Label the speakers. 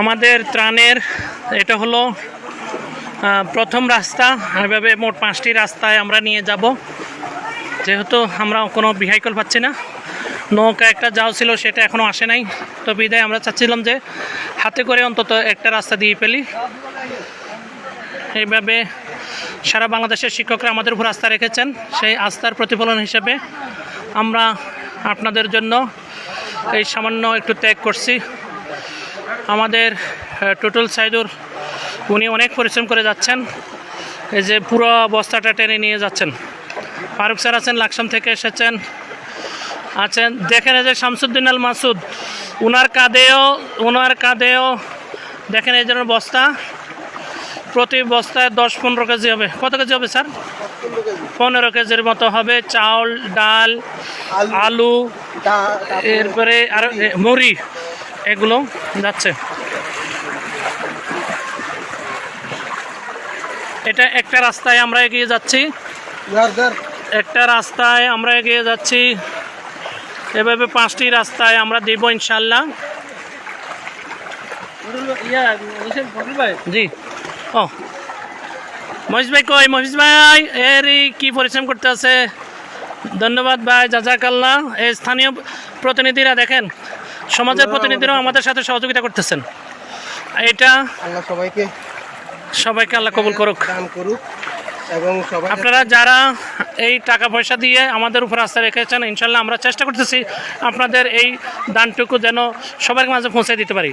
Speaker 1: আমাদের ত্রাণের, এটা হলো প্রথম রাস্তা। এভাবে মোট পাঁচটি রাস্তায় আমরা নিয়ে যাব। যেহেতু আমরা কোনো ভেহিকল পাচ্ছি না, নৌকা একটা যাও ছিল, সেটা এখনও আসে নাই। তো বিদায় আমরা চাচ্ছিলাম যে হাতে করে অন্তত একটা রাস্তা দিয়ে ফেলি। এইভাবে সারা বাংলাদেশের শিক্ষকরা আমাদের উপর আস্থা রেখেছেন। সেই আস্থার প্রতিফলন হিসেবে আমরা আপনাদের জন্য এই সামান্য একটু ত্যাগ করছি। আমাদের টোটাল সাইদুর, উনি অনেক পরিশ্রম করে যাচ্ছেন। এই যে পুরো বস্তাটা টেনে নিয়ে যাচ্ছেন। ফারুক স্যার আছেন, লাকসাম থেকে এসেছেন, আছেন। দেখেন এই যে শামসুদ্দিন আল মাসুদ, উনার কাঁধেও ওনার কাঁধেও দেখেন এই জন্য বস্তা প্রতি বস্তায় দশ পনেরো কেজি হবে। কত কেজি হবে স্যার? পনেরো কেজির মতো হবে। চাউল ডাল আলু এরপরে আর মুড়ি এগুলো যাচ্ছে। এটা একটা রাস্তায় আমরা এগিয়ে যাচ্ছি। একটা রাস্তায় আমরা এগিয়ে যাচ্ছি। এভাবে পাঁচটি রাস্তায় আমরা দিব ইনশাল্লাহ। জি। ও। মহিষ ভাই কই? মহিষ ভাই এর কি পরিশ্রম করতে আছে? ধন্যবাদ ভাই জাজাকাল্লাহ এই স্থানীয় প্রতিনিধিরা দেখেন সমাজের প্রতিনিধিরাও আমাদের সাথে সহযোগিতা করতেছেন। এটা
Speaker 2: আল্লাহ সবাইকে
Speaker 1: সবাইকে আল্লাহ কবুল করুক।
Speaker 2: দান করুক এবং
Speaker 1: আপনারা যারা এই টাকা পয়সা দিয়ে আমাদের উপর আস্থা রেখেছেন ইনশাল্লাহ আমরা চেষ্টা করতেছি আপনাদের এই দানটুকু যেন সবার মাঝে পৌঁছে দিতে পারি।